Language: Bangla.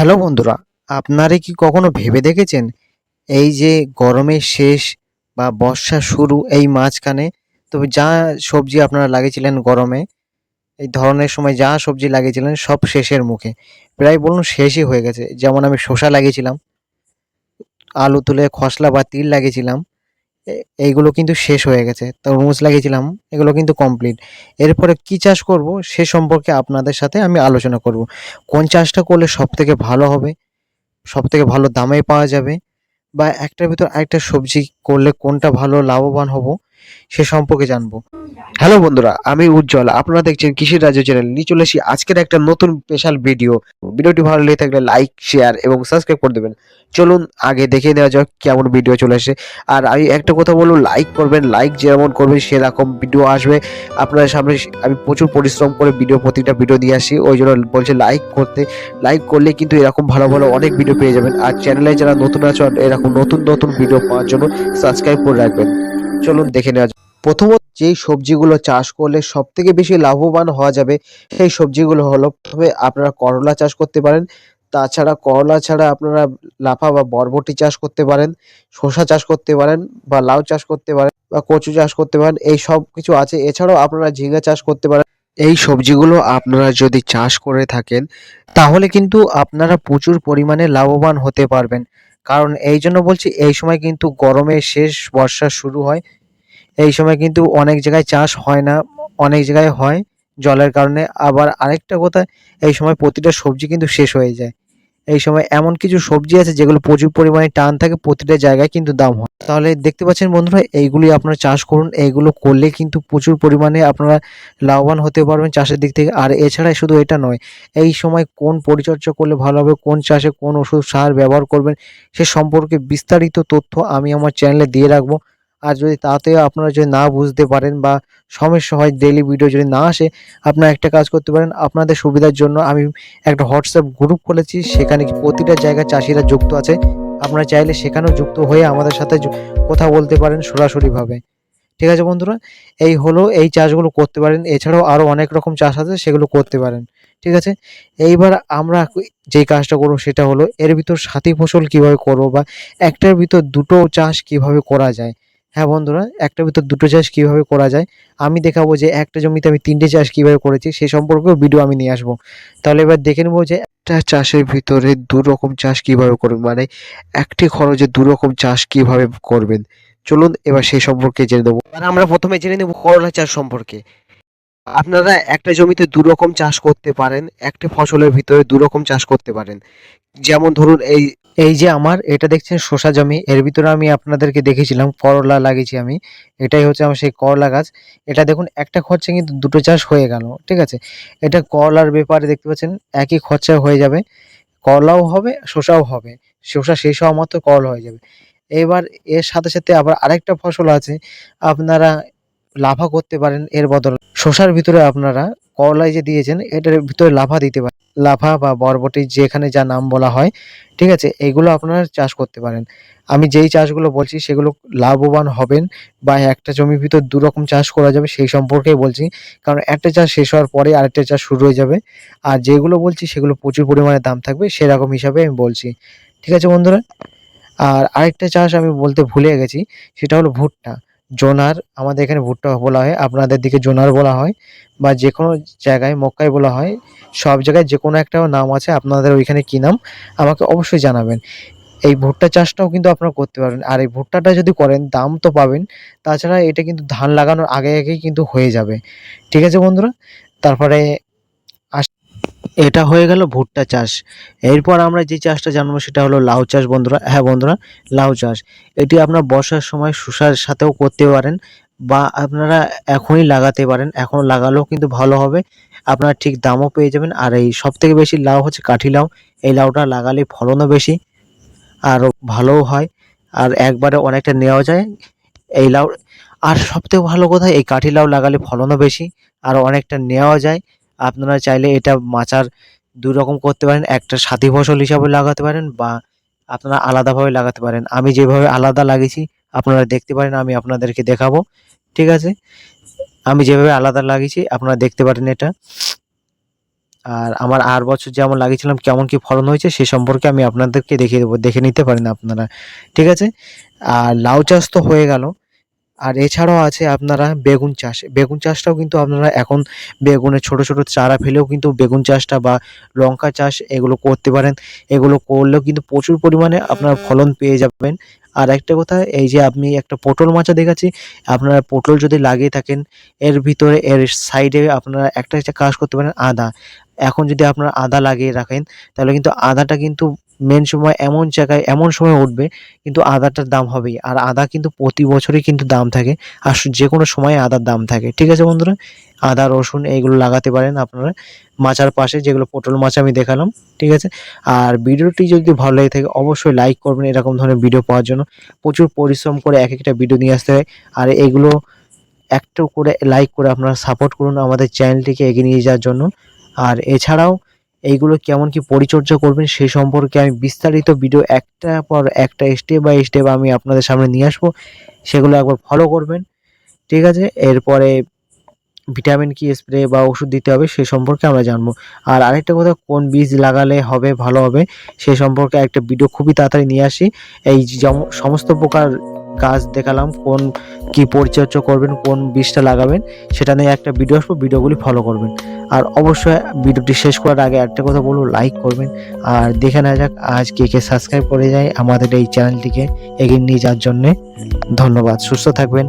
হ্যালো বন্ধুরা, আপনারা কি কখনো ভেবে দেখেছেন এই যে গরমের শেষ বা বর্ষা শুরু এই মাঝখানে? তবে যা সবজি আপনারা লাগিয়েছিলেন গরমে, এই ধরনের সময় যা সবজি লাগিয়েছিলেন সব শেষের মুখে। প্রায় বলুন শেষই হয়ে গেছে। যেমন আমি শসা লাগিয়েছিলাম, আলু তুলে খসলা বা তিল লাগিয়েছিলাম এইগুলো কিন্তু শেষ হয়ে গেছে। তরমুজ লাগিয়েছিলাম, এগুলো কিন্তু কমপ্লিট এরপরে কি চাষ করব সে সম্পর্কে আপনাদের সাথে আমি আলোচনা করব। কোন চাষটা করলে সব থেকে ভালো হবে সব থেকে ভালো দামে পাওয়া যাবে, বা একটার ভিতর একটা সবজি করলে কোনটা ভালো লাভবান হব সে সম্পর্কে জানব। হ্যালো বন্ধুরা, আমি উজ্জ্বল, আপনারা দেখছেন কৃষি রাজ্য চ্যানেল নিয়ে চলে এসেছি আজকের একটা নতুন স্পেশাল ভিডিও ভিডিওটি ভালো লেগে থাকলে লাইক শেয়ার এবং সাবস্ক্রাইব করে দেবেন। চলুন আগে দেখে নেওয়া যাক কেমন ভিডিও চলে আসে। আর আমি একটা কথা বলব লাইক করবেন লাইক যেমন করবেন সেরকম ভিডিও আসবে। আপনাদের সামনে আমি প্রচুর পরিশ্রম করে ভিডিও প্রতিটা ভিডিও দিয়ে আসি। ওই জন্য বলছে লাইক করতে। লাইক করলে কিন্তু এরকম ভালো ভালো অনেক ভিডিও পেয়ে যাবেন। আর চ্যানেলে যারা নতুন আছেন এরকম নতুন নতুন ভিডিও পাওয়ার জন্য সাবস্ক্রাইব করে রাখবেন। চলুন দেখে নেওয়া প্রথমত যেই সবজিগুলো চাষ করলে সব থেকে বেশি লাভবান হওয়া যাবে সেই সবজিগুলো হলো, প্রথমে আপনারা করলা চাষ করতে পারেন। তাছাড়া করলা ছাড়া আপনারা লাফা বা বরবটি চাষ করতে পারেন, শসা চাষ করতে পারেন বা লাউ চাষ করতে পারেন বা কচু চাষ করতে পারেন, এই সব কিছু আছে। এছাড়াও আপনারা ঝিঙ্গা চাষ করতে পারেন। এই সবজিগুলো আপনারা যদি চাষ করে থাকেন, তাহলে কিন্তু আপনারা প্রচুর পরিমাণে লাভবান হতে পারবেন। কারণ এই জন্য বলছি, এই সময় কিন্তু গরমের শেষ বর্ষা শুরু হয়। এই সময় কিন্তু অনেক জায়গায় চাষ হয় না, অনেক জায়গায় হয় জলের কারণে। আবার আরেকটা কথা, এই সময় প্রতিটা সবজি কিন্তু শেষ হয়ে যায়। এই সময় এমন কিছু সবজি আছে যেগুলো প্রচুর পরিমাণে টান থাকে প্রতিটা জায়গায় কিন্তু দাম হয়। তাহলে দেখতে পাচ্ছেন বন্ধুরা, এইগুলি আপনারা চাষ করুন, এইগুলো করলে কিন্তু প্রচুর পরিমাণে আপনারা লাভবান হতে পারবেন চাষের দিক থেকে। আর এছাড়া শুধু এটা নয়, এই সময় কোন পরিচর্যা করলে ভালো হবে, কোন চাষে কোন ওষুধ সার ব্যবহার করবেন সে সম্পর্কে বিস্তারিত তথ্য আমি আমার চ্যানেলে দিয়ে রাখব। আর যদি তাতেও আপনারা যদি না বুঝতে পারেন বা সমস্যা হয় ডেইলি ভিডিও যদি না আসে, আপনারা একটা কাজ করতে পারেন। আপনাদের সুবিধার জন্য আমি একটা হোয়াটসঅ্যাপ গ্রুপ খুলেছি, সেখানে প্রতিটা জায়গায় চাষিরা যুক্ত আছে। আপনারা চাইলে সেখানেও যুক্ত হয়ে আমাদের সাথে কথা বলতে পারেন সরাসরিভাবে। ঠিক আছে বন্ধুরা? এই হলো, এই চাষগুলো করতে পারেন। এছাড়াও আরও অনেক রকম চাষ আছে, সেগুলো করতে পারেন। ঠিক আছে? এইবার আমরা যেই কাজটা করব সেটা হলো, এর ভিতর সাথী ফসল কীভাবে করব বা একটার ভিতর দুটো চাষ কীভাবে করা যায়? হ্যাঁ বন্ধুরা, একটার ভিতর দুটো চাষ কীভাবে করা যায়? আমি দেখাবো যে একটা জমিতে আমি তিনটে চাষ কীভাবে করেছি সেই সম্পর্কেও ভিডিও আমি নিয়ে আসব। তাহলে এবার দেখে নেব যে একটা চাষের ভিতরে দু রকম চাষ কীভাবে করবেন মানে একটি খরচে দু রকম চাষ কীভাবে করবেন। চলুন এবার সেই সম্পর্কে জেনে নেব। আর আমরা প্রথমে জেনে নেব করলা চাষ সম্পর্কে। আপনারা একটা জমিতে দু রকম চাষ করতে পারেন, একটা ফসলের ভিতরে দু রকম চাষ করতে পারেন। যেমন ধরুন এই এই যে আমার, এটা দেখছেন শসা জমি, এর ভিতরে আমি আপনাদেরকে দেখেছিলাম, করলা লাগিয়েছি আমি। এটাই হচ্ছে আমার সেই করলা গাছ। এটা দেখুন, একটা খরচে কিন্তু দুটো চাষ হয়ে গেল, ঠিক আছে? এটা করলার ব্যাপারে দেখতে পাচ্ছেন, একই খরচা হয়ে যাবে। করলাও হবে, শসাও হবে। শসা শেষ হওয়া মাত্র করলা হয়ে যাবে। এবার এর সাথে সাথে আবার আরেকটা ফসল আছে, আপনারা লাভা করতে পারেন এর বদল। শসার ভিতরে আপনারা করলায় যে দিয়েছেন, এটার ভিতরে লাফা দিতে পারেন। লাফা বা বরবটি যেখানে যা নাম বলা হয়, ঠিক আছে? এইগুলো আপনারা চাষ করতে পারেন। আমি যেই চাষগুলো বলছি সেগুলো লাভবান হবেন বা একটা জমির ভিতর দু রকম চাষ করা যাবে সেই সম্পর্কেই বলছি। কারণ একটা চাষ শেষ হওয়ার পরে আরেকটা চাষ শুরু হয়ে যাবে। আর যেগুলো বলছি সেগুলো প্রচুর পরিমাণে দাম থাকবে সেরকম হিসাবে আমি বলছি। ঠিক আছে বন্ধুরা? আর আরেকটা চাষ আমি বলতে ভুলে গেছি, সেটা হলো ভুট্টা। জোনার, আমাদের এখানে ভুট্টা বলা হয়, আপনাদের দিকে জোনার বলা হয়, বা যে কোনো জায়গায় মক্কাই বলা হয়, সব জায়গায় যে কোনো একটা নাম আছে, আপনাদের ওইখানে কী নাম, আমাকে অবশ্যই জানাবেন। এই ভুট্টা চাষটাও কিন্তু আপনারা করতে পারবেন, আর এই ভুট্টাটা যদি করেন, দাম তো পাবেন, তাছাড়া এটা কিন্তু ধান লাগানোর আগে আগেই কিন্তু হয়ে যাবে। ঠিক আছে বন্ধুরা, তারপরে এটা হয়ে গেল ভুট্টা চাষ। এরপর আমরা যে চাষটা জানব সেটা হলো লাউ চাষ বন্ধুরা। হ্যাঁ বন্ধুরা, লাউ চাষ। এটি আপনার বর্ষার সময় শসার সাথেও করতে পারেন বা আপনারা এখনই লাগাতে পারেন। এখন লাগালেও কিন্তু ভালো হবে। আপনারা ঠিক দামও পেয়ে যাবেন। আর এই সব থেকে বেশি লাউ হচ্ছে কাঠি লাউ। এই লাউটা লাগালে ফলনও বেশি আর ভালোও হয়। আর একবারে অনেকটা নেওয়া যায় এই লাউ। আর সবথেকে ভালো কথা, এই কাঠি লাউ লাগালে ফলনও বেশি আর অনেকটা নেওয়া যায়। আপনারা চাইলে এটা মাচার দুই রকম করতে পারেন। একটা সাথী ফসল হিসাবে লাগাতে পারেন বা আপনারা আলাদাভাবে লাগাতে পারেন। আমি যেভাবে আলাদা লাগিয়েছি, আপনারা দেখতে পারেন, আমি আপনাদেরকে দেখাবো। ঠিক আছে? আমি যেভাবে আলাদা লাগিয়েছি, আপনারা দেখতে পারেন এটা। আর আমার আর বছর যেমন লাগিয়েছিলাম, কেমন কি ফলন হয়েছে, সে সম্পর্কে আমি আপনাদেরকে দেখিয়ে দেবো, দেখে নিতে পারেন আপনারা। ঠিক আছে? আর লাউ চাষ তো হয়ে গেল। আর এছাড়াও আছে আপনারা বেগুন চাষ। বেগুন চাষটাও কিন্তু আপনারা এখন বেগুনের ছোট ছোট চারা ফেলেও কিন্তু বেগুন চাষটা বা লঙ্কা চাষ এগুলো করতে পারেন। এগুলো করলেও কিন্তু প্রচুর পরিমাণে আপনার ফলন পেয়ে যাবেন। আর একটা কথা, এই যে আপনি একটা পটল মাচা দেখাচ্ছি, আপনারা পটল যদি লাগিয়ে থাকেন, এর ভিতরে, এর সাইডে আপনারা একটা একটা কাজ করতে পারেন আদা। এখন যদি আপনারা আদা লাগিয়ে রাখেন, তাহলে কিন্তু আদাটা কিন্তু মেন সময় এমন জায়গায় এমন সময় উঠবে, কিন্তু আদাটার দাম হবেই। আর আদা কিন্তু প্রতি বছরই কিন্তু দাম থাকে। আর যে কোনো সময় আদার দাম থাকে। ঠিক আছে বন্ধুরা? আদা, রসুন এইগুলো লাগাতে পারেন আপনারা। মাচার পাশে যেগুলো পটল মাছ আমি দেখালাম, ঠিক আছে? আর ভিডিওটি যদি ভালো লেগে থাকে, অবশ্যই লাইক করবেন এরকম ধরনের ভিডিও পাওয়ার জন্য। প্রচুর পরিশ্রম করে এক একটা ভিডিও নিয়ে আসতে হয়। আর এগুলো একটু করে লাইক করে আপনারা সাপোর্ট করুন আমাদের চ্যানেলটিকে এগিয়ে নিয়ে যাওয়ার জন্য। আর এছাড়াও এইগুলো কেমন কি পরিচর্যা করবেন সেই সম্পর্কে আমি বিস্তারিত ভিডিও একটা পর একটা স্টেপ বাই স্টেপ আমি আপনাদের সামনে নিয়ে আসব। সেগুলো একবার ফলো করবেন। ঠিক আছে? এরপরে ভিটামিন কি স্প্রে বা ওষুধ দিতে হবে সে সম্পর্কে আমরা জানব। আর আরেকটা কথা, কোন বীজ লাগালে হবে, ভালো হবে, সে সম্পর্কে একটা ভিডিও খুবই তাড়াতাড়ি নিয়ে আসি। এই সমস্ত প্রকার গাছ দেখালাম, কোন কি পরিচর্যা করবেন, কোন বীজটা লাগাবেন, সেটা নিয়ে একটা ভিডিও আসব ভিডিওগুলি ফলো করবেন। আর অবশ্যই ভিডিওটি শেষ করার আগে একটা কথা বলব লাইক করবেন। আর দেখে নেওয়া যাক, আজ কে কে সাবস্ক্রাইব করে যায় আমাদের এই চ্যানেলটিকে এগিয়ে নিয়ে যাওয়ার জন্যে। ধন্যবাদ, সুস্থ থাকবেন।